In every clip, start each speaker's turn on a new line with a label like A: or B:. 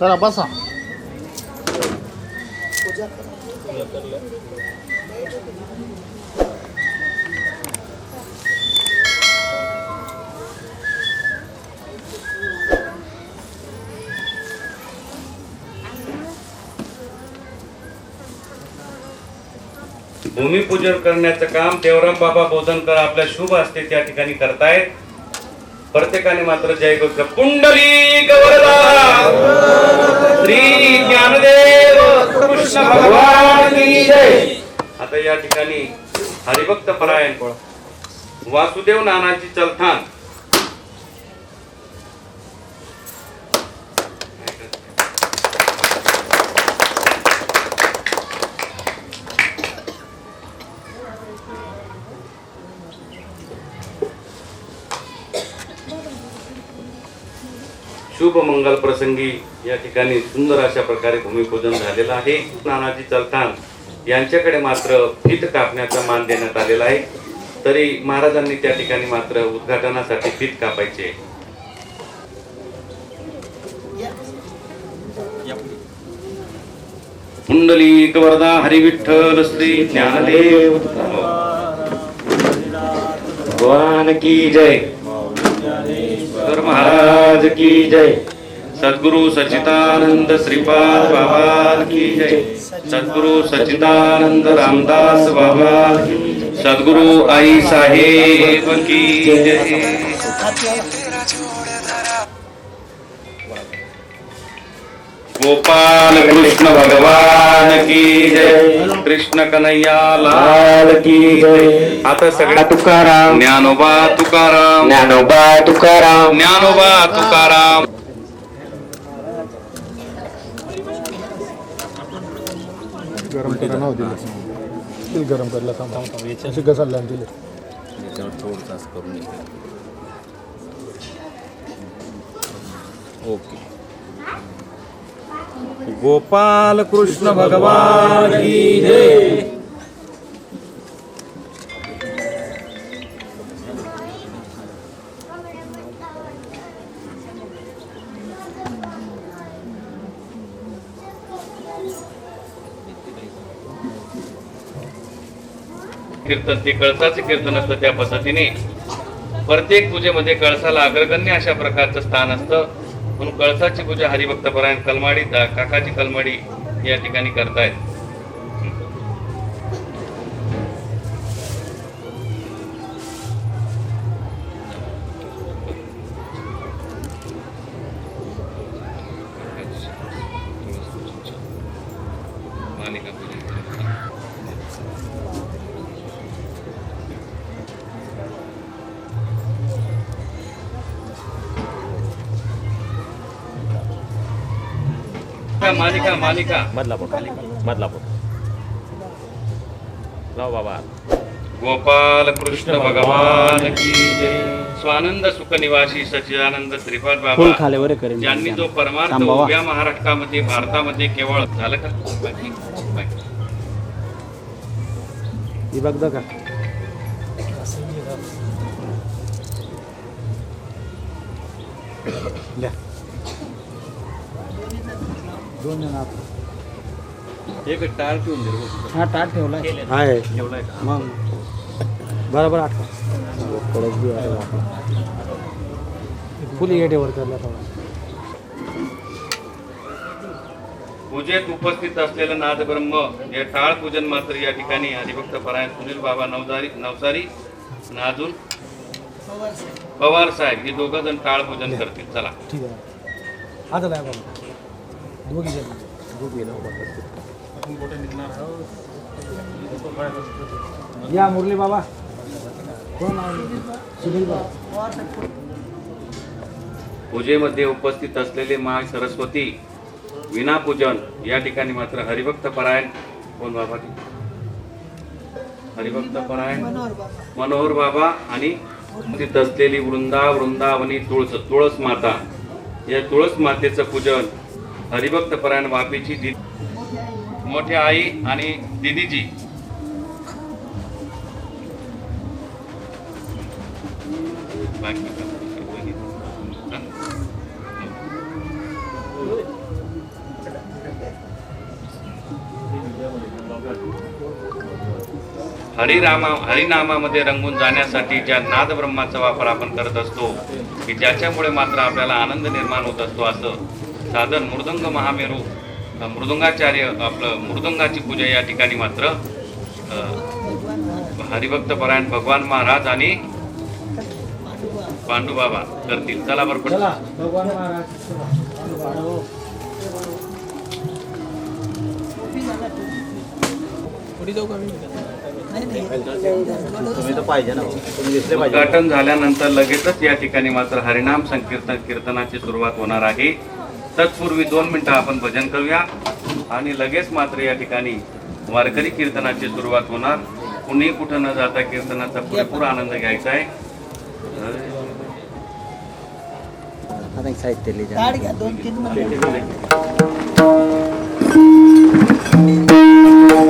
A: करा बसा.
B: भूमिपूजन करण्याचं काम देवराम बाबा बोधनकर आपल्या शुभ असते त्या ठिकाणी करतायत. प्रत्येकाने मात्र जय गोत्र कुंडली श्री ज्ञानदेव कृष्ण भगवान आता या ठिकाणी हरिभक्त परायण. वासुदेव नानाची चलथान. शुभ मंगल प्रसंगी या ठिकाणी सुंदर अशा प्रकारे भूमिपूजन झालेलं आहे. नानाजी चलतान यांच्याकडे मात्र फीत कापण्याचा मान देण्यात आलेला आहे. तरी महाराजांनी त्या ठिकाणी मात्र उद्घाटनासाठी फीत कापायचे. कुंडलिक वरदा हरिविठ्ठल श्री ज्ञानदेव. भगवान की जय. सर महाराज की जय। सद्गुरु सचिदानंद श्रीपाद बाबा की जय। सद्गुरु सचिदानंद रामदास बाबा सद्गुरु आई साहेब की जय। गोपाल कृष्ण भगवान की जय। कृष्ण कन्हैया लाल की जय। आता सगळ्या
C: तुकाराम.
B: ज्ञानोबा तुकाराम.
C: ज्ञानोबा तुकाराम.
B: ज्ञानोबा तुकाराम.
A: गरम दिलं. दिल गरम करायला थांब अशी घसायला दिले.
B: ओके. गोपाल कृष्ण भगवान की जय। कीर्तन ते कळसाचे कीर्तन असतं त्या पद्धतीने. प्रत्येक पूजेमध्ये कळसाला अग्रगण्य अशा प्रकारचं स्थान असतं. म्हणून कळसाची पूजा हरिभक्तपरायण कलमाडी दा- काकाची कलमाडी या ठिकाणी करतायत. मालिका मालिका
D: मधला फोटो मधला फोटो लाव बाबा.
B: गोपाल कृष्ण भगवान. की जय. स्वानंद सुख निवासी सच्चिदानंद श्रीपाद बाबा. ज्यांनी जो परमार्थ. उभ्या महाराष्ट्रामध्ये भारतामध्ये केवळ झालं का?
D: बघ का द्या.
A: दोन जण आत.
B: एक टाळ ठेवून दे रे.
D: हा टाट ठेवलाय.
A: आहे.
B: ठेवलाय का?
D: मग. बरोबर आठवा
A: कडक बी आहे. आपला.
D: फुल करला थोडा
B: पूजेत उपस्थित असलेलं नाद ब्रह्म हे टाळ पूजन मात्र या ठिकाणी हरिभक्त परायण सुनील बाबा नवदारी नवसारी आणि अजून पवार साहेब हे दोघं जण टाळ पूजन करतील. चला.
D: ठीक आहे. आता बाबा दोघी जण.
A: दोघी ना करते.
D: या मुरली बाबा. कोण आहे? सुनील बाबा.
B: पूजेमध्ये उपस्थित असलेले मा सरस्वती विनापूजन या ठिकाणी मात्र हरिभक्त परायण. कोण बाबा हरिभक्त परायण. मनोहर बाबा आणि उपस्थित असलेली वृंदा वृंदावनी तुळस तुळस माता. या तुळस मातेचं पूजन हरिभक्त परायण बापीची दि मोठ्या आई आणि दिदीजी. हरिरामा हरिनामामध्ये रंगून जाण्यासाठी ज्या नादब्रह्माचा वापर आपण करत असतो की ज्याच्यामुळे मात्र आपल्याला आनंद निर्माण होत असतो असं साधन मृदंग महामेरू. मृदंगाचार्य आपलं मृदंगाची पूजा या ठिकाणी मात्र हरिभक्त परायण भगवान महाराज आणि पांडुबाबा करतील. चला बरं पुढे.
D: चला भगवान महाराज
B: उद्घाटन झाल्यानंतर लगेचच या ठिकाणी मात्र हरिनाम संकीर्तन कीर्तनाची सुरुवात होणार आहे. तत्पूर्वी दोन मिनिटं आपण भजन करूया. आणि लगेच मात्र या ठिकाणी वारकरी कीर्तनाची सुरुवात होणार. कुणी कुठं न जाता कीर्तनाचा पुरेपूर आनंद घ्यायचा आहे.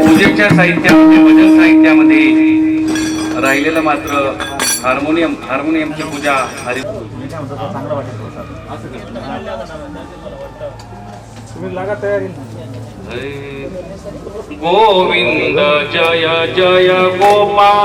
B: पूजेच्या साहित्यामध्ये भजन साहित्यामध्ये राहिलेलं मात्र हार्मोनियम हार्मोनियमची पूजा हरि
D: तयारी
B: गोविंद जय जय गोपाल